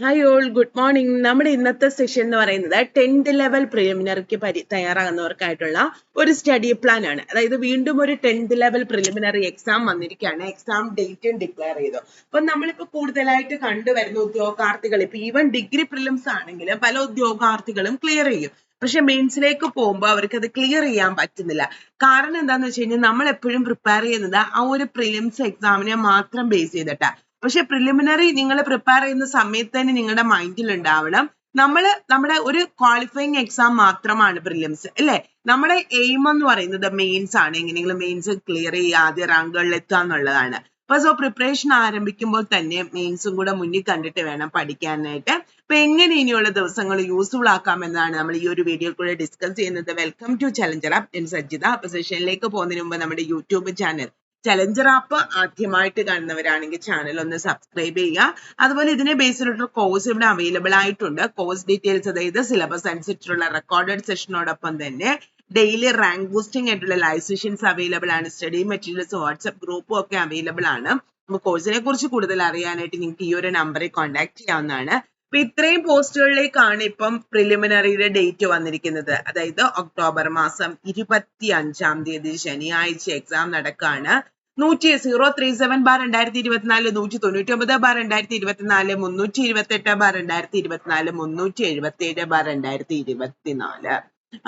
Hi all good morning നമ്മുടെ ഇന്നത്തെ session എന്ന് പറയുന്നത് ടെൻത്ത് ലെവൽ പ്രിലിമിനറിക്ക് പരി തയ്യാറാകുന്നവർക്കായിട്ടുള്ള ഒരു സ്റ്റഡി പ്ലാൻ ആണ്. അതായത് വീണ്ടും ഒരു ടെൻത്ത് ലെവൽ പ്രിലിമിനറി എക്സാം വന്നിരിക്കുകയാണ്. എക്സാം ഡേറ്റും ഡിക്ലെയർ ചെയ്തു. അപ്പൊ നമ്മളിപ്പോ കൂടുതലായിട്ട് കണ്ടുവരുന്ന ഉദ്യോഗാർത്ഥികൾ ഇപ്പൊ ഈവൻ ഡിഗ്രി പ്രിലിംസ് ആണെങ്കിലും പല ഉദ്യോഗാർത്ഥികളും ക്ലിയർ ചെയ്യും. പക്ഷെ മെയിൻസിലേക്ക് പോകുമ്പോൾ അവർക്ക് അത് ക്ലിയർ ചെയ്യാൻ പറ്റുന്നില്ല. കാരണം എന്താന്ന് വെച്ച് കഴിഞ്ഞാൽ നമ്മൾ എപ്പോഴും പ്രിപ്പയർ ചെയ്യുന്നത് ആ ഒരു പ്രിലിംസ് എക്സാമിനെ മാത്രം ബേസ് ചെയ്തിട്ടാ. പക്ഷെ പ്രിലിമിനറി നിങ്ങൾ പ്രിപ്പയർ ചെയ്യുന്ന സമയത്ത് തന്നെ നിങ്ങളുടെ മൈൻഡിൽ ഉണ്ടാവണം. നമ്മൾ നമ്മുടെ ഒരു ക്വാളിഫയിങ് എക്സാം മാത്രമാണ് പ്രിലിംസ് അല്ലേ? നമ്മുടെ എയിം എന്ന് പറയുന്നത് മെയിൻസ് ആണ്. എങ്ങനെയെങ്കിലും മെയിൻസ് ക്ലിയർ ചെയ്യുക ആദ്യ റാങ്കുകളിൽ എത്തുക എന്നുള്ളതാണ്. അപ്പൊ സോ പ്രിപ്പറേഷൻ ആരംഭിക്കുമ്പോൾ തന്നെ മെയിൻസും കൂടെ മുന്നിൽ കണ്ടിട്ട് വേണം പഠിക്കാനായിട്ട്. അപ്പൊ എങ്ങനെ ഇനിയുള്ള ദിവസങ്ങൾ യൂസ്ഫുൾ ആക്കാം എന്നാണ് നമ്മൾ ഈ ഒരു വീഡിയോ കൂടെ ഡിസ്കസ് ചെയ്യുന്നത്. വെൽക്കം ടു ചലഞ്ചർ ആപ്പ് ഞാൻ സജ്ജിത അപ്പൊ സെഷനിലേക്ക് പോകുന്നതിന് മുമ്പ് നമ്മുടെ യൂട്യൂബ് ചാനൽ ചലഞ്ചർ ആപ്പ് ആദ്യമായിട്ട് കാണുന്നവരാണെങ്കിൽ ചാനൽ ഒന്ന് സബ്സ്ക്രൈബ് ചെയ്യുക. അതുപോലെ ഇതിനെ ബേസ് ചെയ്തിട്ടുള്ള കോഴ്സ് ഇവിടെ അവൈലബിൾ ആയിട്ടുണ്ട്. കോഴ്സ് ഡീറ്റെയിൽസ് അതായത് സിലബസ് അനുസരിച്ചിട്ടുള്ള റെക്കോർഡഡ് സെഷനോടൊപ്പം തന്നെ ഡെയിലി റാങ്ക് ബൂസ്റ്റിംഗ് ആയിട്ടുള്ള ലൈവ് സെഷൻസ് അവൈലബിൾ ആണ്. സ്റ്റഡി മെറ്റീരിയൽസ് വാട്സ്ആപ്പ് ഗ്രൂപ്പും ഒക്കെ അവൈലബിൾ ആണ്. അപ്പൊ കോഴ്സിനെ കുറിച്ച് കൂടുതൽ അറിയാനായിട്ട് നിങ്ങൾക്ക് ഈ ഒരു നമ്പറിൽ കോൺടാക്ട് ചെയ്യാവുന്നതാണ്. അപ്പൊ ഇത്രയും പോസ്റ്റുകളിലേക്കാണ് ഇപ്പം പ്രിലിമിനറിയുടെ ഡേറ്റ് വന്നിരിക്കുന്നത്. അതായത് ഒക്ടോബർ മാസം ഇരുപത്തി അഞ്ചാം തീയതി ശനിയാഴ്ച എക്സാം നടക്കാണ്. നൂറ്റി സീറോ ത്രീ സെവൻ ബാർ രണ്ടായിരത്തി ഇരുപത്തിനാല് നൂറ്റി തൊണ്ണൂറ്റി ഒമ്പത് ബാർ രണ്ടായിരത്തി ഇരുപത്തിനാല് മുന്നൂറ്റി ഇരുപത്തി എട്ട് ബാർ രണ്ടായിരത്തി ഇരുപത്തിനാല് മുന്നൂറ്റി എഴുപത്തി ഏഴ് ബാർ രണ്ടായിരത്തി ഇരുപത്തിനാല്.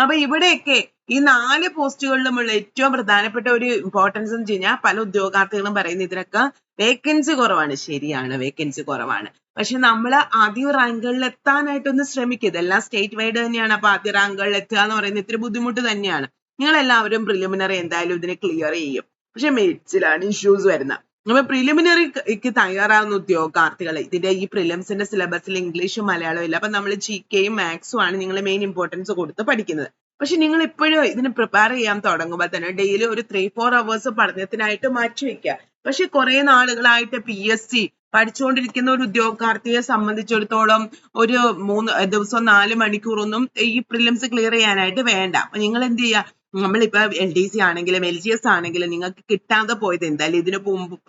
അപ്പൊ ഇവിടെയൊക്കെ ഈ നാല് പോസ്റ്റുകളിലുമുള്ള ഏറ്റവും പ്രധാനപ്പെട്ട ഒരു ഇമ്പോർട്ടൻസ് എന്ന് വെച്ച് കഴിഞ്ഞാൽ പല ഉദ്യോഗാർത്ഥികളും പറയുന്ന ഇതിനൊക്കെ വേക്കൻസി കുറവാണ്. ശരിയാണ് വേക്കൻസി കുറവാണ്. പക്ഷെ നമ്മൾ ആദ്യ റാങ്കുകളിൽ എത്താനായിട്ടൊന്ന് ശ്രമിക്കുക. ഇതെല്ലാം സ്റ്റേറ്റ് വൈഡ് തന്നെയാണ്. അപ്പൊ ആദ്യ റാങ്കുകളിൽ എത്തുക എന്ന് പറയുന്നത് ഇത്തിരി ബുദ്ധിമുട്ട് തന്നെയാണ്. നിങ്ങൾ എല്ലാവരും പ്രിലിമിനറി എന്തായാലും ഇതിനെ ക്ലിയർ ചെയ്യും. പക്ഷെ മെരിറ്റ്സിലാണ് ഇഷ്യൂസ് വരുന്നത് അപ്പൊ പ്രിലിമിനറിക്ക് തയ്യാറാവുന്ന ഉദ്യോഗാർത്ഥികൾ ഇതിന്റെ ഈ പ്രിലിംസിന്റെ സിലബസിൽ ഇംഗ്ലീഷും മലയാളവും ഇല്ല. അപ്പൊ നമ്മൾ ജി കെയും മാത്സും ആണ് നിങ്ങൾ മെയിൻ ഇമ്പോർട്ടൻസ് കൊടുത്ത് പഠിക്കുന്നത്. പക്ഷെ നിങ്ങൾ ഇപ്പോഴും ഇതിന് പ്രിപ്പയർ ചെയ്യാൻ തുടങ്ങുമ്പോൾ തന്നെ ഡെയിലി ഒരു ത്രീ ഫോർ അവേഴ്സ് പഠനത്തിനായിട്ട് മാറ്റി വെക്കുക. പക്ഷെ കുറെ നാളുകളായിട്ട് പി എസ് സി പഠിച്ചുകൊണ്ടിരിക്കുന്ന ഒരു ഉദ്യോഗാർത്ഥിയെ സംബന്ധിച്ചിടത്തോളം ഒരു മൂന്ന് ദിവസം നാല് മണിക്കൂറൊന്നും ഈ പ്രിലിംസ് ക്ലിയർ ചെയ്യാനായിട്ട് വേണ്ട. നിങ്ങൾ എന്ത് ചെയ്യുക? നമ്മളിപ്പോ എൽ ഡി സി ആണെങ്കിലും എൽ ജി എസ് ആണെങ്കിലും നിങ്ങൾക്ക് കിട്ടാതെ പോയത് എന്തായാലും ഇതിന്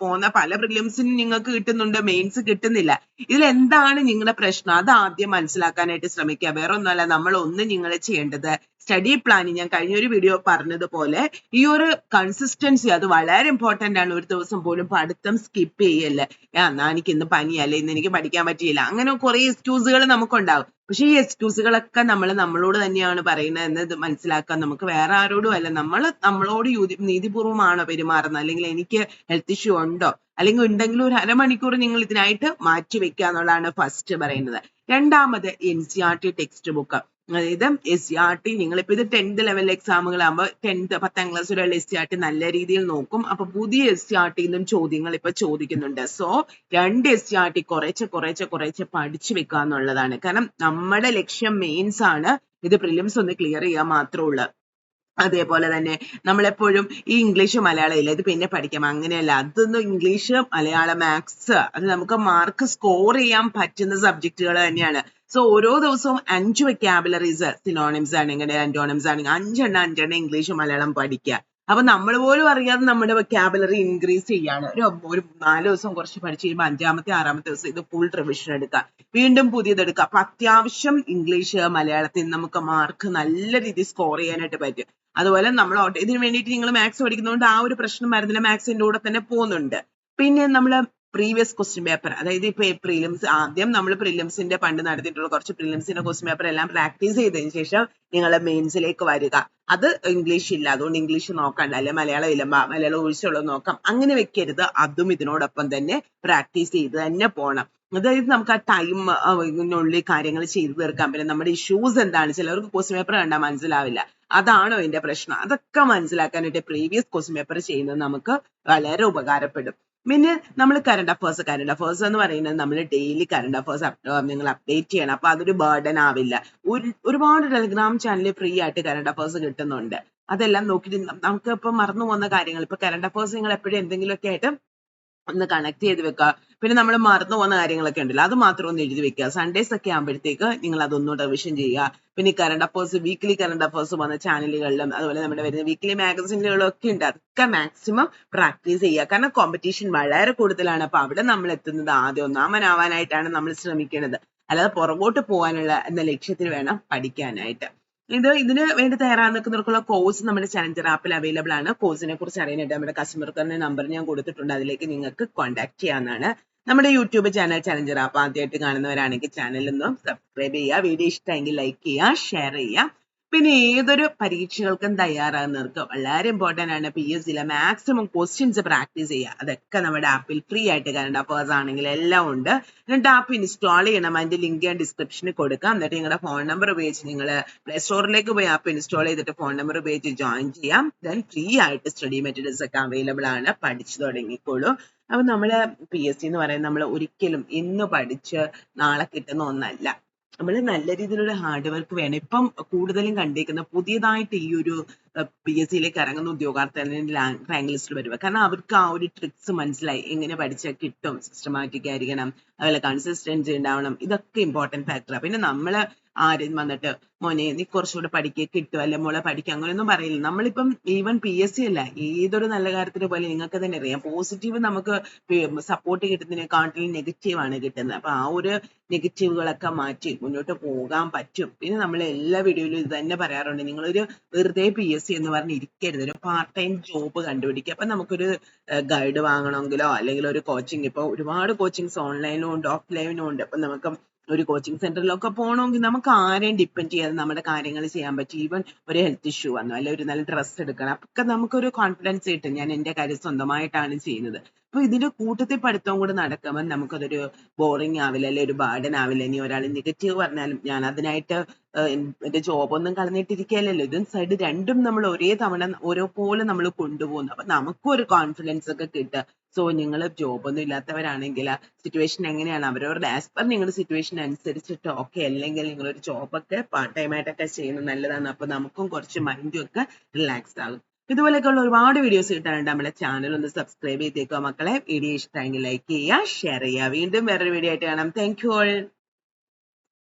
പോകുന്ന പല പ്രിലിംസിനും നിങ്ങൾക്ക് കിട്ടുന്നുണ്ട് മെയിൻസ് കിട്ടുന്നില്ല. ഇതിൽ എന്താണ് നിങ്ങളുടെ പ്രശ്നം? അത് ആദ്യം മനസ്സിലാക്കാനായിട്ട് ശ്രമിക്കുക. വേറെ ഒന്നുമല്ല നമ്മൾ ഒന്ന് നിങ്ങൾ ചെയ്യേണ്ടത് സ്റ്റഡി പ്ലാൻ ഞാൻ കഴിഞ്ഞ ഒരു വീഡിയോ പറഞ്ഞതുപോലെ ഈ ഒരു കൺസിസ്റ്റൻസി അത് വളരെ ഇമ്പോർട്ടന്റ് ആണ്. ഒരു ദിവസം പോലും പഠിത്തം സ്കിപ്പ് ചെയ്യല്ലേ? എന്നാ എനിക്ക് ഇന്ന് പനിയല്ലേ? ഇന്ന് എനിക്ക് പഠിക്കാൻ പറ്റിയില്ല. അങ്ങനെ കുറെ എക്സ്ക്യൂസുകൾ നമുക്കുണ്ടാവും. പക്ഷെ ഈ എക്സ്ക്യൂസുകളൊക്കെ നമ്മൾ നമ്മളോട് തന്നെയാണ് പറയുന്നത് എന്നത് മനസ്സിലാക്കാൻ നമുക്ക് വേറെ ആരോടും അല്ല. നമ്മൾ നമ്മളോട് യൂതി നീതിപൂർവമാണോ പെരുമാറുന്നത്? അല്ലെങ്കിൽ എനിക്ക് ഹെൽത്ത് ഇഷ്യൂ ഉണ്ടോ? അല്ലെങ്കിൽ ഉണ്ടെങ്കിൽ ഒരു അരമണിക്കൂർ നിങ്ങൾ ഇതിനായിട്ട് മാറ്റി വെക്കുക എന്നുള്ളതാണ് ഫസ്റ്റ് പറയുന്നത്. രണ്ടാമത് N C R T text book അതായത് എസ് സി ആർ ടി നിങ്ങളിപ്പോ ഇത് ടെൻത്ത് ലെവൽ എക്സാമുകളാകുമ്പോൾ ടെൻത്ത് പത്താം ക്ലാസ് വരെയുള്ള എസ് സി ആർ ടി നല്ല രീതിയിൽ നോക്കും. അപ്പൊ പുതിയ എസ് സി ആർ ടിന്നും ചോദ്യങ്ങൾ ഇപ്പൊ ചോദിക്കുന്നുണ്ട്. സോ രണ്ട് എസ് സി ആർ ടി കുറേശ്ശെ കുറേശ്ശെ കുറേശ്ശെ പഠിച്ചു വെക്കുക എന്നുള്ളതാണ് കാരണം നമ്മുടെ ലക്ഷ്യം മെയിൻസ് ആണ്. ഇത് പ്രിലിംസ് ഒന്ന് ക്ലിയർ ചെയ്യാൻ മാത്രമേ ഉള്ളൂ. അതേപോലെ തന്നെ നമ്മളെപ്പോഴും ഈ ഇംഗ്ലീഷ് മലയാളം ഇല്ല ഇത് പിന്നെ പഠിക്കാം. അങ്ങനെയല്ല. അതൊന്നും ഇംഗ്ലീഷ് മലയാളം മാത്സ് അത് നമുക്ക് മാർക്ക് സ്കോർ ചെയ്യാൻ പറ്റുന്ന സബ്ജക്റ്റുകൾ തന്നെയാണ്. സോ ഓരോ ദിവസവും അഞ്ച് വെക്കാബുലറീസ് സിനോണിംസ് ആണെങ്കിൽ ആന്റോണിംസ് ആണെങ്കിൽ അഞ്ചെണ്ണം അഞ്ചെണ്ണം ഇംഗ്ലീഷ് മലയാളം പഠിക്കുക. അപ്പൊ നമ്മൾ പോലും അറിയാതെ നമ്മുടെ വെക്കാബുലറി ഇൻക്രീസ് ചെയ്യാണ്. ഒരു ഒരു നാല് ദിവസം കുറച്ച് പഠിച്ചു കഴിയുമ്പോൾ അഞ്ചാമത്തെ ആറാമത്തെ ദിവസം ഇത് ഫുൾ റിവിഷൻ എടുക്കുക വീണ്ടും പുതിയത് എടുക്കുക അപ്പൊ അത്യാവശ്യം ഇംഗ്ലീഷ് മലയാളത്തിൽ നമുക്ക് മാർക്ക് നല്ല രീതിയിൽ സ്കോർ ചെയ്യാനായിട്ട് പറ്റും. അതുപോലെ നമ്മൾ ഇതിന് വേണ്ടിയിട്ട് നിങ്ങൾ മാത്സ് പഠിക്കുന്നതുകൊണ്ട് ആ ഒരു പ്രശ്നം വരുന്നില്ല മാത്സിന്റെ കൂടെ തന്നെ പോകുന്നുണ്ട്. പിന്നെ നമ്മൾ പ്രീവിയസ് ക്വസ്റ്റ്യൻ പേപ്പർ അതായത് ഇപ്പൊ പ്രിലിംസ് ആദ്യം നമ്മൾ പ്രിലിംസിന്റെ പണ്ട് നടത്തിയിട്ടുള്ള കുറച്ച് പ്രിലിംസിന്റെ ക്വസ്റ്റ്യൻ പേപ്പർ എല്ലാം പ്രാക്ടീസ് ചെയ്തതിന് ശേഷം നിങ്ങൾ മെയിൻസിലേക്ക് വരിക. അത് ഇംഗ്ലീഷ് ഇല്ല അതുകൊണ്ട് ഇംഗ്ലീഷ് നോക്കണ്ട. അല്ലെ മലയാളം ഇല്ല മലയാളം ഒഴിച്ചുള്ളത് നോക്കാം. അങ്ങനെ വെക്കരുത്. അതും ഇതിനോടൊപ്പം തന്നെ പ്രാക്ടീസ് ചെയ്ത് തന്നെ പോണം. അതായത് നമുക്ക് ആ ടൈമിനുള്ളിൽ കാര്യങ്ങൾ ചെയ്തു തീർക്കാൻ പറ്റും നമ്മുടെ ഇഷ്യൂസ് എന്താണ്? ചിലർക്ക് ക്വസ്റ്റ്യൻ പേപ്പർ കണ്ടാൽ മനസ്സിലാവില്ല. അതാണോ എന്റെ പ്രശ്നം. അതൊക്കെ മനസ്സിലാക്കാനായിട്ട് പ്രീവിയസ് ക്വസ്റ്റ്യൻ പേപ്പർ ചെയ്യുന്നത് നമുക്ക് വളരെ ഉപകാരപ്പെടും. പിന്നെ നമ്മൾ കറണ്ട് അഫേഴ്സ് കറണ്ട് അഫേഴ്സ് എന്ന് പറയുന്നത് നമ്മൾ ഡെയിലി കറണ്ട് അഫേഴ്സ് നിങ്ങൾ അപ്ഡേറ്റ് ചെയ്യണം. അപ്പൊ അതൊരു ബേർഡൻ ആവില്ല. ഒരുപാട് ടെലിഗ്രാം ചാനലിൽ ഫ്രീ ആയിട്ട് കറണ്ട് അഫേഴ്സ് കിട്ടുന്നുണ്ട്. അതെല്ലാം നോക്കിയിട്ട് നമുക്ക് ഇപ്പൊ മറന്നു പോകുന്ന കാര്യങ്ങൾ. ഇപ്പൊ കറണ്ട് അഫേഴ്സ് നിങ്ങൾ എപ്പോഴും എന്തെങ്കിലുമൊക്കെ ആയിട്ട് ഒന്ന് കണക്ട് ചെയ്ത് വെക്കുക പിന്നെ നമ്മൾ മറന്നു പോകുന്ന കാര്യങ്ങളൊക്കെ ഉണ്ടല്ലോ അത് മാത്രം ഒന്ന് എഴുതി വെക്കുക സൺഡേസ് ഒക്കെ ആകുമ്പോഴത്തേക്ക് നിങ്ങൾ അതൊന്നും റിവിഷൻ ചെയ്യുക. പിന്നെ current affairs weekly current affairs വന്ന ചാനലുകളിലും അതുപോലെ നമ്മുടെ വരുന്ന വീക്ക്ലി മാഗസിനുകളും ഒക്കെ ഉണ്ട്. അതൊക്കെ മാക്സിമം പ്രാക്ടീസ് ചെയ്യുക. കാരണം കോമ്പറ്റീഷൻ വളരെ കൂടുതലാണ്. അപ്പൊ അവിടെ നമ്മൾ എത്തുന്നത് ആദ്യം ഒന്നാമനാവാനായിട്ടാണ് നമ്മൾ ശ്രമിക്കുന്നത് അല്ലാതെ പുറകോട്ട് പോകാനുള്ള എന്ന ലക്ഷ്യത്തിന് വേണം പഠിക്കാനായിട്ട്. ഇത് ഇതിന് വേണ്ടി തയ്യാറാകാൻ നിൽക്കുന്നവർക്കുള്ള കോഴ്സ് നമ്മുടെ ചലഞ്ചർ ആപ്പിൽ അവൈലബിൾ ആണ്. കോഴ്സിനെ കുറിച്ച് അറിയാനായിട്ട് നമ്മുടെ കസ്റ്റമർ കെയറിന്റെ നമ്പർ ഞാൻ കൊടുത്തിട്ടുണ്ട്. അതിലേക്ക് നിങ്ങൾക്ക് കോൺടാക്ട് ചെയ്യാവുന്നതാണ്. നമ്മുടെ യൂട്യൂബ് ചാനൽ ചലഞ്ചർ ആപ്പ് ആദ്യമായിട്ട് കാണുന്നവരാണെങ്കിൽ ചാനൽ ഒന്ന് സബ്സ്ക്രൈബ് ചെയ്യുക. വീഡിയോ ഇഷ്ടമെങ്കിൽ ലൈക്ക് ചെയ്യുക ഷെയർ ചെയ്യുക. പിന്നെ ഏതൊരു പരീക്ഷകൾക്കും തയ്യാറാകുന്നവർക്ക് വളരെ ഇമ്പോർട്ടന്റ് ആണ്. പി എസ് സിയിലെ മാക്സിമം ക്വസ്റ്റ്യൻസ് പ്രാക്ടീസ് ചെയ്യുക. അതൊക്കെ നമ്മുടെ ആപ്പിൽ ഫ്രീ ആയിട്ട് കറണ്ട് അഫേഴ്സ് ആണെങ്കിൽ എല്ലാം ഉണ്ട്. എന്നിട്ട് ആപ്പ് ഇൻസ്റ്റാൾ ചെയ്യണം. അതിന്റെ ലിങ്ക് ഞാൻ ഡിസ്ക്രിപ്ഷനിൽ കൊടുക്കാം. എന്നിട്ട് നിങ്ങളുടെ ഫോൺ നമ്പർ ഉപയോഗിച്ച് നിങ്ങൾ പ്ലേ സ്റ്റോറിലേക്ക് പോയി ആപ്പ് ഇൻസ്റ്റാൾ ചെയ്തിട്ട് ഫോൺ നമ്പർ ഉപയോഗിച്ച് ജോയിൻ ചെയ്യാം. ദെൻ ഫ്രീ ആയിട്ട് സ്റ്റഡി മെറ്റീരിയൽസ് ഒക്കെ അവൈലബിൾ ആണ്. പഠിച്ചു തുടങ്ങിക്കോളൂ. അപ്പൊ നമ്മൾ പി എസ് സി എന്ന് പറയുന്നത് നമ്മൾ ഒരിക്കലും ഇന്ന് പഠിച്ച് നാളെ കിട്ടുന്ന ഒന്നല്ല. നമ്മൾ നല്ല രീതിയിലുള്ള ഹാർഡ് വർക്ക് വേണം. ഇപ്പം കൂടുതലും കണ്ടേക്കുന്ന പുതിയതായിട്ട് ഈ ഒരു പി എസ് സിയിലേക്ക് ഇറങ്ങുന്ന ഉദ്യോഗാർത്ഥികളുടെ റാങ്ക് ലിസ്റ്റിൽ വരുക കാരണം അവർക്ക് ആ ഒരു ട്രിക്സ് മനസ്സിലായി. എങ്ങനെ പഠിച്ചാൽ കിട്ടും? സിസ്റ്റമാറ്റിക് ആയിരിക്കണം. അതുപോലെ കൺസിസ്റ്റൻസി ഉണ്ടാവണം. ഇതൊക്കെ ഇമ്പോർട്ടന്റ് ഫാക്ടറാണ് പിന്നെ നമ്മൾ ആരും വന്നിട്ട് മോനെ നീ കുറച്ചുകൂടെ പഠിക്കുക കിട്ടും അല്ലെ മോളെ പഠിക്കുക അങ്ങനെയൊന്നും പറയില്ല. നമ്മളിപ്പം ഈവൻ പി എസ് സി അല്ല ഏതൊരു നല്ല കാര്യത്തിന് പോലെ നിങ്ങൾക്ക് തന്നെ അറിയാം. പോസിറ്റീവ് നമുക്ക് സപ്പോർട്ട് കിട്ടുന്നതിനെക്കാട്ടിലും നെഗറ്റീവാണ് കിട്ടുന്നത്. അപ്പൊ ആ ഒരു നെഗറ്റീവുകളൊക്കെ മാറ്റി മുന്നോട്ട് പോകാൻ പറ്റും. പിന്നെ നമ്മൾ എല്ലാ വീഡിയോയിലും ഇത് തന്നെ പറയാറുണ്ട്. നിങ്ങളൊരു വെറുതെ പി എസ് സി എന്ന് പറഞ്ഞ് ഇരിക്കരുത്. ഒരു പാർട്ട് ടൈം ജോബ് കണ്ടുപിടിക്കുക. അപ്പൊ നമുക്കൊരു ഗൈഡ് വാങ്ങണമെങ്കിലോ അല്ലെങ്കിൽ ഒരു കോച്ചിങ് ഇപ്പൊ ഒരുപാട് കോച്ചിങ്സ് ഓൺലൈനും ഉണ്ട് ഓഫ്ലൈനും ഉണ്ട്. അപ്പൊ നമുക്ക് ഒരു കോച്ചിങ് സെന്ററിലൊക്കെ പോകണമെങ്കിൽ നമുക്ക് ആരെയും ഡിപ്പെൻഡ് ചെയ്യാതെ നമ്മുടെ കാര്യങ്ങൾ ചെയ്യാൻ പറ്റും. ഈവൻ ഒരു ഹെൽത്ത് ഇഷ്യൂ വന്നു അല്ലെങ്കിൽ ഒരു നല്ല ഡ്രസ്സ് എടുക്കണം. അപ്പൊ നമുക്കൊരു കോൺഫിഡൻസ് കിട്ടും. ഞാൻ എന്റെ കാര്യം സ്വന്തമായിട്ടാണ് ചെയ്യുന്നത്. അപ്പൊ ഇതിന്റെ കൂട്ടത്തിൽ പഠിത്തവും കൂടെ നടക്കുമ്പോൾ നമുക്കതൊരു ബോറിംഗ് ആവില്ല അല്ലെങ്കിൽ ഒരു ബാർഡൻ ആവില്ല. ഇനി ഒരാൾ നെഗറ്റീവ് പറഞ്ഞാലും ഞാൻ അതിനായിട്ട് എന്റെ ജോബൊന്നും ഒന്നും കളഞ്ഞിട്ടിരിക്കുകയല്ലല്ലോ. ഇതും സൈഡ് രണ്ടും നമ്മൾ ഒരേ തവണ ഓരോ പോലെ നമ്മൾ കൊണ്ടുപോകുന്നു. അപ്പൊ നമുക്കും ഒരു കോൺഫിഡൻസ് ഒക്കെ കിട്ടുക. സോ നിങ്ങൾ ജോബൊന്നും ഇല്ലാത്തവരാണെങ്കിൽ സിറ്റുവേഷൻ എങ്ങനെയാണ്? അവരവരുടെ ആസ് പെർ നിങ്ങളുടെ സിറ്റുവേഷൻ അനുസരിച്ചിട്ട് ഓക്കെ അല്ലെങ്കിൽ നിങ്ങൾ ഒരു ജോബൊക്കെ പാർട്ട് ടൈം ആയിട്ടൊക്കെ ചെയ്യുന്നത് നല്ലതാണ്. അപ്പൊ നമുക്കും കുറച്ച് മൈൻഡും ഒക്കെ റിലാക്സ് ആകും ഇതുപോലെയൊക്കെയുള്ള ഒരുപാട് വീഡിയോസ് കിട്ടാനുണ്ട് നമ്മുടെ ചാനൽ ഒന്ന് സബ്സ്ക്രൈബ് ചെയ്തേക്കുക മക്കളെ. വീഡിയോ ഇഷ്ടമെങ്കിൽ ലൈക്ക് ചെയ്യുക ഷെയർ ചെയ്യുക. വീണ്ടും വേറൊരു വീഡിയോ ആയിട്ട് കാണാം. Thank you all